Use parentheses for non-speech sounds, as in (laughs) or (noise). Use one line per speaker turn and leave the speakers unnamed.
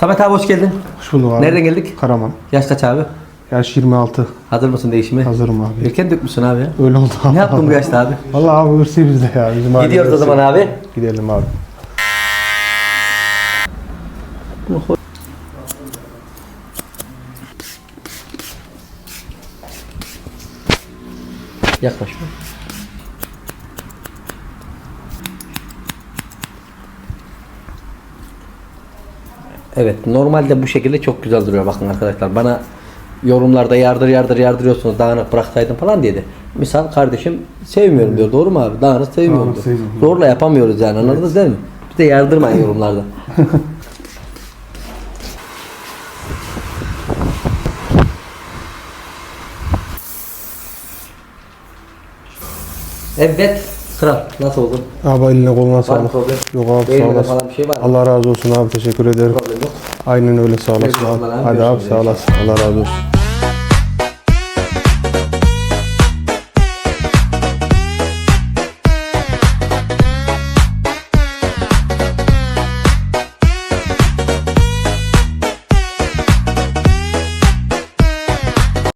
Samet abi hoş geldin.
Hoş bulduk abi.
Nereden geldik?
Karaman.
Yaş kaç abi?
Yaş 26.
Hazır mısın değişime?
Hazırım abi.
Erken dökmüşsün abi.
Öyle oldu abi.
Ne yaptın bu yaşta abi?
Vallahi abi hırsı bizde ya. Bizim
Gidiyoruz o zaman abi.
Gidelim abi.
Yaklaşma. Evet normalde bu şekilde çok güzel duruyor bakın arkadaşlar. Bana yorumlarda yardır yardır yardırıyorsunuz dağınık bıraksaydın falan diye de. Misal kardeşim sevmiyorum diyor. Doğru mu abi? Dağınık sevmiyorum diyor.
sevmiyorum.
Zorla yapamıyoruz yani anladınız değil mi? Bir de yardırmayın (laughs) yorumlarda. evet. Kral nasıl oldu?
Abi eline koluna sağlık.
problem?
Yok abi sağ olasın.
falan bir şey var mı?
Allah razı olsun abi teşekkür ederim.
Yok.
Aynen öyle sağ olasın
Eyvallah
abi. Hadi abi sağ olasın. Allah razı olsun.